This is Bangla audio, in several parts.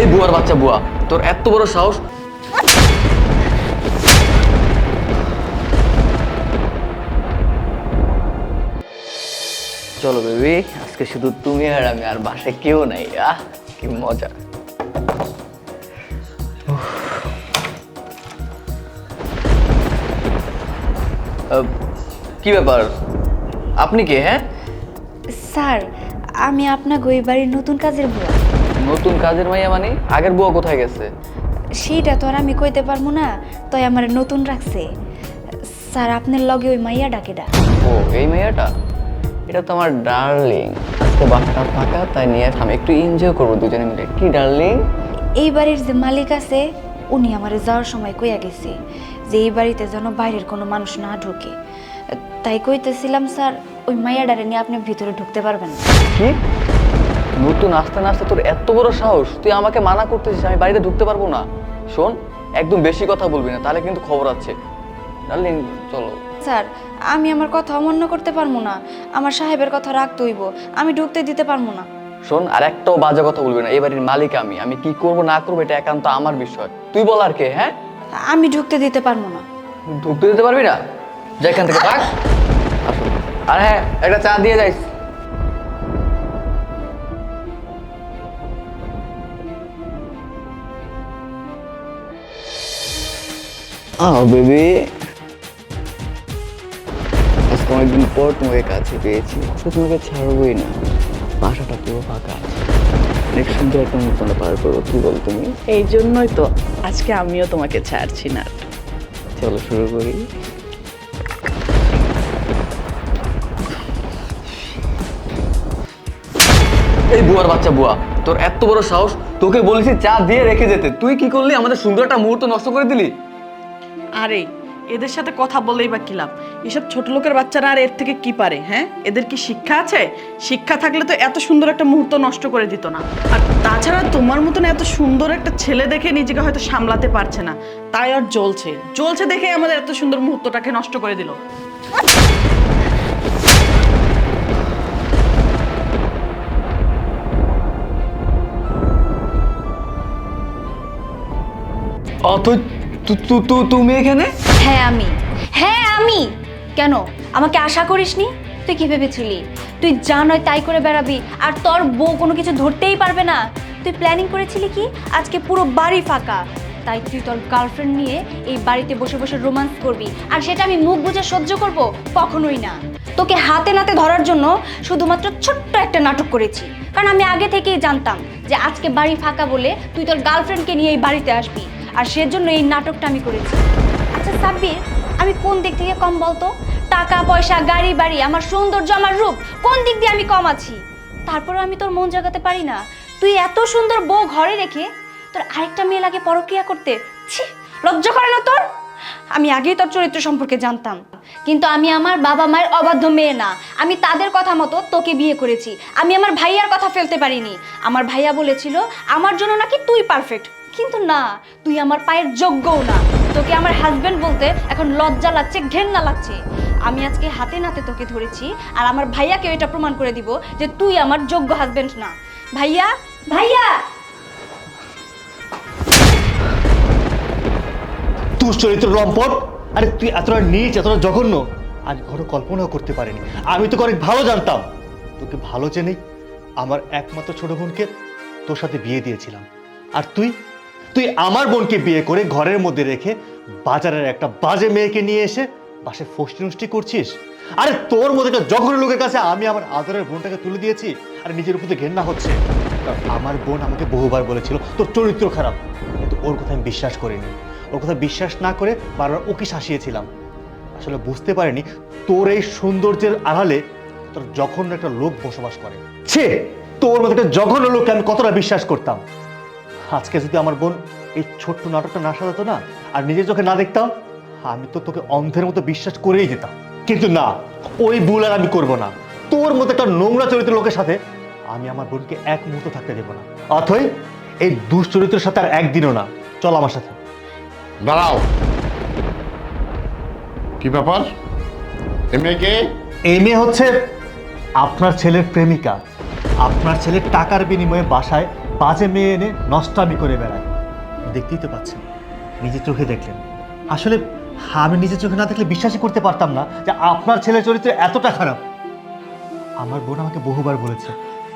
এই বুয়ার বাচ্চা বুয়া, তোর এত বড় সাহস? চলো বেবি, আজকে শুধু তুমি আর আমি, আর বাসায় কেউ নাই, আহ, কি মজা। কি ব্যাপার? আপনি কে হ্যাঁ? স্যার, আমি আপনাকে ওই বাড়ির নতুন কাজের বুয়া। নতুন কাজের মাইয়া মানে? আগের বুয়া কোথায় গেছে? সেইটা তো আর আমি কইতে পারব না তাই আমার নতুন রাখছে। স্যার আপনার লগে ওই মাইয়া ডাকেডা ও এই মেয়েটা এটা তো আমার ডার্লিং। আজকে বাসটা ফাঁকা তাই নিয়ে আমি একটু এনজয় করব দুজনে মিলে। কি ডার্লিং? এই বাড়ির যে মালিক আছে উনি আমার যাওয়ার সময় কইয়া গেছে যে এই বাড়িতে যেন বাইরের কোনো মানুষ না ঢোকে। তাই কইতেছিলাম স্যার ওই মাইয়াডারে নিয়ে আপনি ভিতরে ঢুকতে পারবেন না। কি? নতুন আসতে না আসতে তোর এত বড় সাহস? তুই আমাকে মানা করতেছিস আমি বাড়িতে ঢুকতে পারব না। শোন একদম বেশি কথা বলবি না তাহলে কিন্তু খবর আছে। ডার্লিং চলো। স্যার আমি আমার কথা অমান্য করতে পারব না। আমার সাহেবের কথা রাখতে হইব আমি ঢুকতে দিতে পারব না। শোন আর একটাও বাজে কথা বলবি না এই বাড়ির মালিক আমি। আমি কি করব না করব এটা একান্ত আমার বিষয়। তুই বল আর কে হ্যাঁ? আমি ঢুকতে দিতে পারব না। ঢুকতে দিতে পারবি না? যা এখান থেকে থাক আর হ্যাঁ একটা চা দিয়ে যাইস। আহ বেবি। আজকে অনেকদিন পর তোমাকে কাছে পেয়েছি। তো তোমাকে ছাড়বই না। বাসাটা পুরো ফাঁকা আছে। অনেক সুন্দর একটা মুহূর্ত পার করব কি বল তুমি? এই জন্যই তো আজকে আমিও তোমাকে ছাড়ছি না। চলো শুরু করি। এই বুয়ার বাচ্চা বুয়া তোর এত বড় সাহস তোকে বলেছি চা দিয়ে রেখে যেতে। তুই কি করলি? আমাদের সুন্দর একটা মুহূর্ত নষ্ট করে দিলি? আরে, এদের সাথে কথা বলেই বা কি লাভ? এসব ছোট লোকের বাচ্চারা আর এর থেকে কি পারে হ্যাঁ? এদের কি শিক্ষা আছে? শিক্ষা থাকলে তো এত সুন্দর একটা মুহূর্ত নষ্ট করে দিত না। আর তাছাড়া তোমার মতন এত সুন্দর একটা ছেলে দেখে নিজেকে হয়তো সামলাতে পারছে না। তাই আর জ্বলছে। জ্বলছে দেখে আমাদের এত সুন্দর মুহূর্তটাকে নষ্ট করে দিল। অথচ তু- তু- তু- তুমি এখানে? হ্যাঁ আমি। হ্যাঁ আমি। কেন? আমাকে আশা করিসনি? তুই কি ভেবেছিলি? তুই যা নয় তাই করে বেড়াবি, আর তোর বউ কোনো কিছু ধরতেই পারবে না। তুই প্ল্যানিং করেছিলি কি? আজকে পুরো বাড়ি ফাঁকা। তাই তুই তোর গার্লফ্রেন্ড নিয়ে এই বাড়িতে বসে বসে রোমান্স করবি, আর সেটা আমি মুখ বুঝে সহ্য করব কখনোই না। তোকে হাতে নাতে ধরার জন্য শুধুমাত্র ছোট্ট একটা নাটক করেছি। কারণ আমি আগে থেকেই জানতাম যে আজকে বাড়ি ফাঁকা বলে তুই তোর গার্লফ্রেন্ডকে নিয়ে এই বাড়িতে আসবি। আর সেজন্য এই নাটকটা আমি করেছি। আচ্ছা সাব্বির, আমি কোন দিক থেকে কম বলতো? টাকা, পয়সা, গাড়ি, বাড়ি, আমার সৌন্দর্য, আমার রূপ, কোন দিক দিয়ে আমি কম আছি? তারপরে আমি তোর মন জাগাতে পারি না। তুই এত সুন্দর বউ ঘরে রেখে তোর আরেকটা মেয়ে লাগে পরক্রিয়া করতে, ছি, লজ্জা করে না তোর? আমি আগেই তোর চরিত্র সম্পর্কে জানতাম। কিন্তু আমি আমার বাবা মায়ের অবাধ্য মেয়ে না। আমি তাদের কথা মতো তোকে বিয়ে করেছি। আমি আমার ভাইয়ার কথা ফেলতে পারিনি। আমার ভাইয়া বলেছিল, আমার জন্য নাকি তুই পারফেক্ট কিন্তু না, তুই আমার পায়ের যোগ্যও না। তোকে আমার হাজবেন্ড বলতে এখন লজ্জা লাগছে, ঘেন্না লাগছে। আমি আজকে হাতে নাতে তোকে ধরেছি, আর আমার ভাইয়াকে এটা প্রমাণ করে দিব যে তুই আমার যোগ্য হাজবেন্ড না। ভাইয়া ভাইয়া! দুশ্চরিত্র লম্পট? আরে তুই এতটা নিচ, এতটা জঘন্য। আমি ঘরে কল্পনাও করতে পারিনি। আমি তোকে অনেক ভালো জানতাম। তোকে ভালো জেনেই আমার একমাত্র ছোট বোনকে তোর সাথে বিয়ে দিয়েছিলাম। আর তুই? তুই আমার বোনকে বিয়ে করে ঘরের মধ্যে রেখে বাজারের একটা বাজে মেয়েকে নিয়ে এসে বাসে ফষ্টি নষ্টি করছিস? আরে তোর মধ্যে একটা জঘন্য লোকের কাছে আমি আমার আদরের বোনটাকে তুলে দিয়েছি, আর নিজের উপর ঘেন্না হচ্ছে। আমার বোন আমাকে বহুবার বলেছিল, তোর চরিত্র খারাপ। কিন্তু ওর কথা আমি বিশ্বাস করিনি। ওর কথা বিশ্বাস না করে বারবার ওকে শাসিয়েছিলাম। আসলে বুঝতে পারিনি তোর এই সৌন্দর্যের আড়ালে তোর জঘন্য একটা লোক বসবাস করে। ছে! তোর মতো একটা জঘন্য লোককে আমি কতটা বিশ্বাস করতাম? আজকে যদি আমার বোন এই ছোট্ট নাটকটা না সাজাতো না আর নিজের চোখে না দেখতাম আমি তো তোকে অন্ধের মতো বিশ্বাস করেই যেতাম। কিন্তু না ওই ভুল আর আমি করব না। তোর মতো একটা নোংরা চরিত্র লোকের সাথে আমি আমার বোনকে এক মুহূর্ত থাকতে দেবো না। অথই এই দুশ্চরিত্রের সাথে আর একদিনও না। চল আমার সাথে। দাঁড়াও। কি ব্যাপার? এ মেয়েকে এই মেয়ে হচ্ছে আপনার ছেলের প্রেমিকা। আপনার ছেলের টাকার বিনিময়ে বাসায় বাজে মেয়ে এনে নষ্টামি করে বেড়ায়। দেখতেই তো পাচ্ছেন, নিজের চোখে দেখলেন। আসলে আমি নিজের চোখে না দেখলে বিশ্বাসই করতে পারতাম না যে আপনার ছেলের চরিত্র এতটা খারাপ। আমার বোন আমাকে বহুবার বলেছে,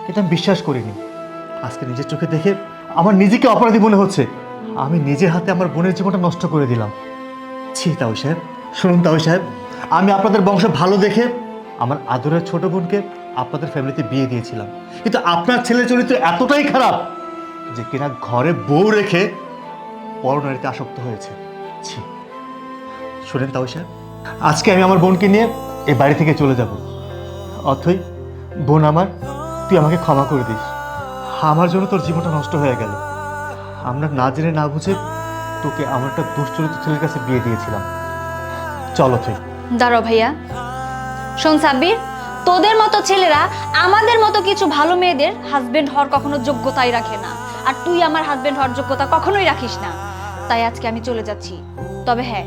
এটা আমি বিশ্বাস করিনি। আজকে নিজের চোখে দেখে আমার নিজেকে অপরাধী মনে হচ্ছে। আমি নিজের হাতে আমার বোনের জীবনটা নষ্ট করে দিলাম। ছি, তাও সাহেব, শুনুন তাও সাহেব, আমি আপনাদের বংশ ভালো দেখে আমার আদরের ছোট বোনকে আপনাদের ফ্যামিলিতে বিয়ে দিয়েছিলাম। কিন্তু আপনার ছেলের চরিত্র এতটাই খারাপ যে কিনা ঘরে বউ রেখে পরনারীতে আসক্ত হয়েছে। শুনেন তাও সাহেব আজকে আমি আমার বোনকে নিয়ে এই বাড়ি থেকে চলে যাব। অথই, বোন আমার, তুই আমাকে ক্ষমা করে দিস। আমার জন্য তোর জীবনটা নষ্ট হয়ে গেল। আমরা না জেনে না বুঝে তোকে আমার একটা দুশ্চরিত্র ছেলের কাছে বিয়ে দিয়েছিলাম। চলো তুই দাঁড়াও ভাইয়া। শোন সাব্বির তোদের মতো ছেলেরা আমাদের মতো কিছু ভালো মেয়েদের হাজবেন্ড হওয়ার কখনো যোগ্যতাই রাখে না। আর তুই আমার হাজবেন্ড হওয়ার যোগ্যতা কখনোই রাখিস না। তাই আজকে আমি চলে যাচ্ছি। তবে হ্যাঁ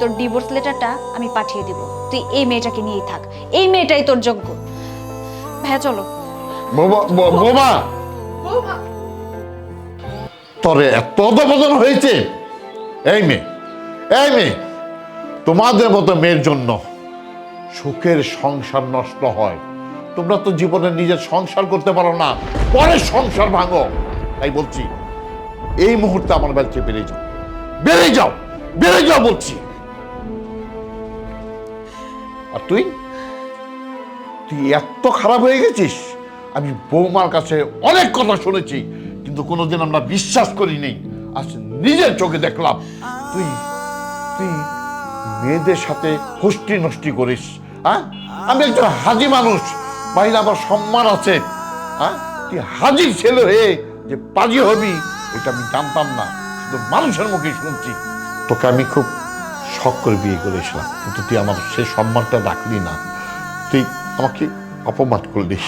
তোর ডিভোর্স লেটারটা আমি পাঠিয়ে দিব। তুই এই মেয়েটাকে নিয়েই থাক। এই মেয়েটাই তোর যোগ্য। হ্যাঁ চলো। বোমা, ব- বোমা! তরে এত হয়েছে। এই মেয়ে এই মেয়ে, তোমাদের মতো মেয়ের জন্য সুখের সংসার নষ্ট হয়। তোমরা তো জীবনে নিজের সংসার করতে পারো না, পরের সংসার ভাঙো। তাই বলছি, এই মুহূর্তে আমার বাড়িতে বেড়ে যাও। বেড়ে যাও বেড়ে যাও বলছি। আর তুই? তুই এত খারাপ হয়ে গেছিস? আমি বৌমার কাছে অনেক কথা শুনেছি, কিন্তু কোনোদিন আমরা বিশ্বাস করি করিনি। আজ নিজের চোখে দেখলাম। তুই তুই মেয়েদের সাথে হোস্টি নষ্টি করিস হ্যাঁ? আমি একজন হাজি মানুষ বাইরে আমার সম্মান আছে হ্যাঁ? তুই হাজির ছেলে হয়ে যে পাজি হবি, এটা আমি জানতাম না, শুধু মানুষের মুখে শুনছি। তোকে আমি খুব শখ করে বিয়ে করেছিলাম, কিন্তু তুই আমার সেই সম্মানটা রাখলি না। তুই আমাকে অপমান করলিস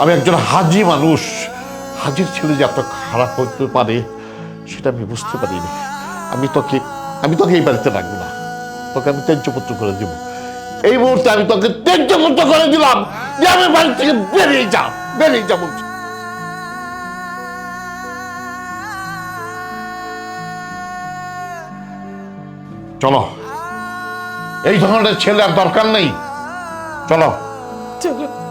আমি একজন হাজি মানুষ, হাজির ছেলে যে এত খারাপ হতে পারে, সেটা আমি বুঝতে পারিনি। আমি তোকে আমি তোকে এই বাড়িতে রাখব না। তোকে আমি ত্যায্যপত্র করে দিব। এই মুহূর্তে আমি তোকে ত্যায্যপত্র করে দিলাম যে আমি বাড়ি থেকে বেরিয়ে যা বেরিয়ে যা বলছি। চলো। এই ধরনের ছেলে আর দরকার নেই। চলো। চলো।